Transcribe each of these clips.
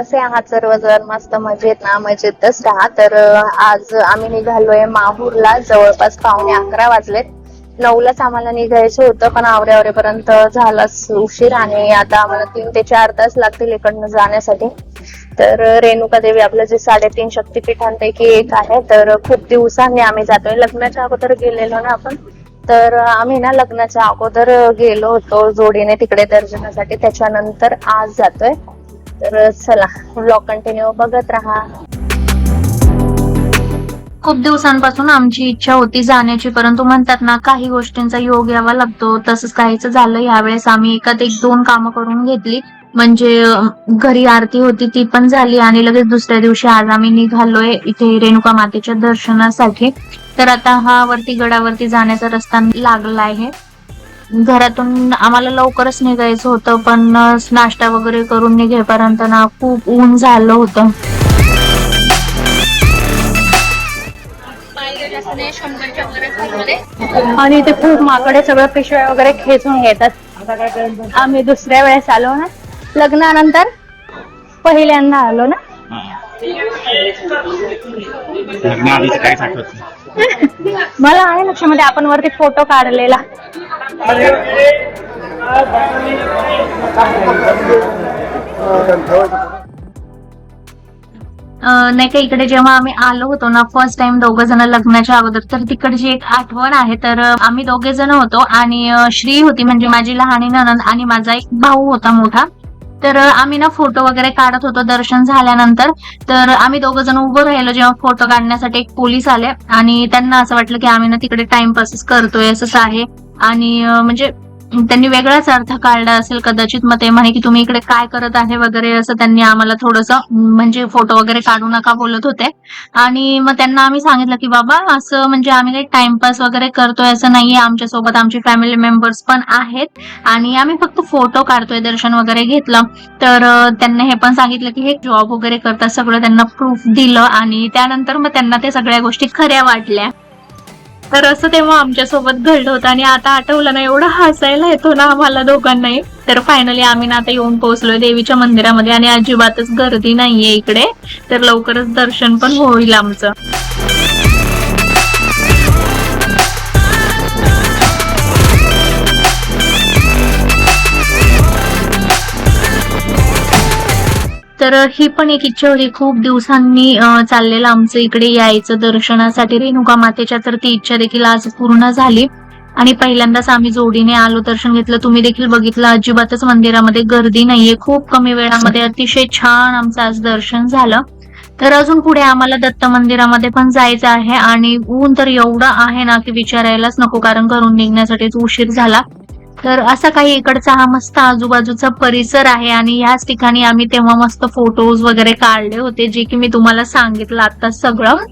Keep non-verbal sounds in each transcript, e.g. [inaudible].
कसे आहात सर्वजण? मस्त मजेत ना? मजेतच राहा. तर आज आम्ही निघालोय माहूरला. जवळपास पावणे अकरा वाजलेत. नऊलाच आम्हाला निघायचं होतं पण आवरे आवरेपर्यंत झालाच उशीर आणि आता आम्हाला तीन ते चार तास लागतील इकडनं जाण्यासाठी. तर रेणुका देवी आपलं जे साडेतीन शक्तिपीठांपैकी एक आहे. तर खूप दिवसांनी आम्ही जातोय. लग्नाच्या अगोदर गेलेलो ना आपण. तर आम्ही ना लग्नाच्या अगोदर गेलो होतो जोडीने तिकडे दर्शनासाठी. त्याच्यानंतर आज जातोय. तर चला ब्लॉग कंटिन्यू बघत राहा. खूप दिवसांपासून आमची इच्छा होती जाण्याची परंतु म्हणतात ना काही गोष्टींचा योग यावा लागतो. तसंच काहीच झालं. यावेळेस आम्ही एकात एक दोन कामं करून घेतली. म्हणजे घरी आरती होती ती पण झाली आणि लगेच दुसऱ्या दिवशी आज आम्ही निघालोय इथे रेणुका मातेच्या दर्शनासाठी. तर आता हा वरती गडावरती जाण्याचा रस्ता लागला आहे. घरातून आम्हाला लवकरच निघायचं होतं पण नाश्ता वगैरे करून निघेपर्यंत ना खूप ऊन झालं होतं. आणि इथे खूप माकडे सगळं पिशव्या वगैरे खेचून घेतात. आम्ही दुसऱ्या वेळेस आलो ना लग्नानंतर पहिल्यांदा आलो ना. [laughs] मला आहे लक्षामध्ये आपण वरती फोटो काढलेला. नाही का इकडे जेव्हा आम्ही आलो होतो ना फर्स्ट टाइम दोघ जण लग्नाच्या अगोदर तर तिकडची एक आठवण आहे. तर आम्ही दोघे जण होतो आणि श्री होती म्हणजे माझी लहानी ननंद आणि माझा एक भाऊ होता मोठा. तर आम्ही ना फोटो वगैरे काढत होतो दर्शन झाल्यानंतर. तर आम्ही दोघ जण उभं राहिलो जेव्हा फोटो काढण्यासाठी एक पोलीस आले. आणि त्यांना असं वाटलं की आम्ही ना तिकडे टाइमपासच करतोय असंच आहे. आणि म्हणजे त्यांनी वेगळाच अर्थ काढला असेल कदाचित मग ते म्हणे की तुम्ही इकडे काय करत आहे वगैरे असं त्यांनी आम्हाला थोडस म्हणजे फोटो वगैरे काढू नका बोलत होते. आणि मग त्यांना आम्ही सांगितलं की बाबा असं म्हणजे आम्ही काही टाइमपास वगैरे करतोय असं नाहीये आमच्यासोबत आमचे फॅमिली मेंबर्स पण आहेत. आणि आम्ही फक्त फोटो काढतोय दर्शन वगैरे घेतलं. तर त्यांना त्यांनी हे पण सांगितलं की हे जॉब वगैरे करतात सगळं त्यांना प्रूफ दिलं आणि त्यानंतर मग त्यांना ते सगळ्या गोष्टी खऱ्या वाटल्या. तर असं तेव्हा आमच्यासोबत घडलं होतं आणि आता आठवलं ना एवढं हसायला येतो ना आम्हाला दोघांनाही. तर फायनली आम्ही ना आता येऊन पोहोचलोय देवीच्या मंदिरामध्ये आणि अजिबातच गर्दी नाहीये इकडे. तर लवकरच दर्शन पण होईल आमचं. तर ही पण एक इच्छा होती. खूप दिवसांनी चाललेलं आमचं इकडे यायचं दर्शनासाठी. रेणुका मातेच्या तर ती इच्छा देखील आज पूर्ण झाली. आणि पहिल्यांदाच आम्ही जोडीने आलो दर्शन घेतलं. तुम्ही देखील बघितलं अजिबातच मंदिरामध्ये गर्दी नाहीये. खूप कमी वेळामध्ये अतिशय छान आमचं आज दर्शन झालं. तर अजून पुढे आम्हाला दत्त मंदिरामध्ये पण जायचं आहे. आणि ऊन तर एवढं आहे ना की विचारायलाच नको. कारण घरून निघण्यासाठीच उशीर झाला. तर असा काही इकडचा हा मस्त आजूबाजूचा परिसर आहे आणि ह्याच ठिकाणी आम्ही तेव्हा मस्त फोटोज वगैरे काढले होते जे की मी तुम्हाला सांगितलं आता सगळं.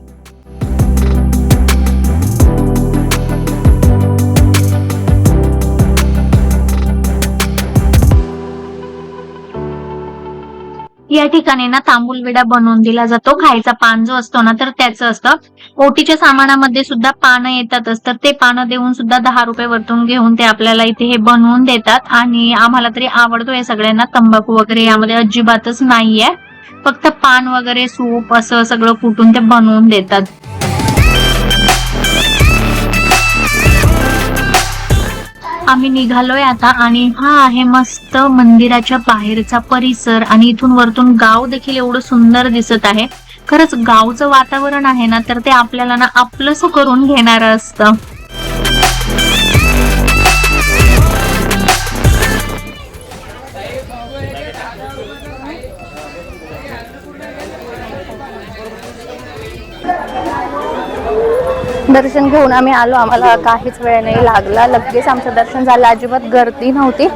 या ठिकाणी ना तांबूल विडा बनवून दिला जातो. खायचा पान जो असतो ना तर त्याचं असतं. ओटीच्या सामानामध्ये सुद्धा पानं येतातच. तर ते पानं देऊन सुद्धा दहा रुपये वरतून घेऊन ते आपल्याला इथे हे बनवून देतात. आणि आम्हाला तरी आवडतो या सगळ्यांना. तंबाखू वगैरे यामध्ये अजिबातच नाहीये. फक्त पान वगैरे सूप असं सगळं कुटून ते बनवून देतात. आम्ही निघालोय आता आणि हा आहे मस्त मंदिराच्या बाहेरचा परिसर आणि इथून वरतून गाव देखील एवढं सुंदर दिसत आहे. खरंच गावचं वातावरण आहे ना तर ते आपल्याला ना आपलंस करून घेणार असतं. दर्शन घेऊन आम्ही आलो. आम्हाला काहीच वेळ नाही लागला. लगेच आमचं दर्शन झालं. अजिबात गर्दी नव्हती.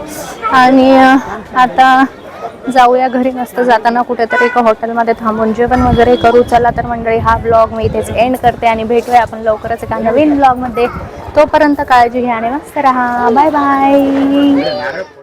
आणि आता जाऊया घरी मस्त जाताना कुठेतरी एका हॉटेलमध्ये थांबून. जेवण वगैरे करू. चला तर मंडळी हा ब्लॉग मी इथेच एंड करते आणि भेटूया आपण लवकरच एका नवीन ब्लॉगमध्ये तोपर्यंत काळजी घ्या आणि मस्त राहा. Bye bye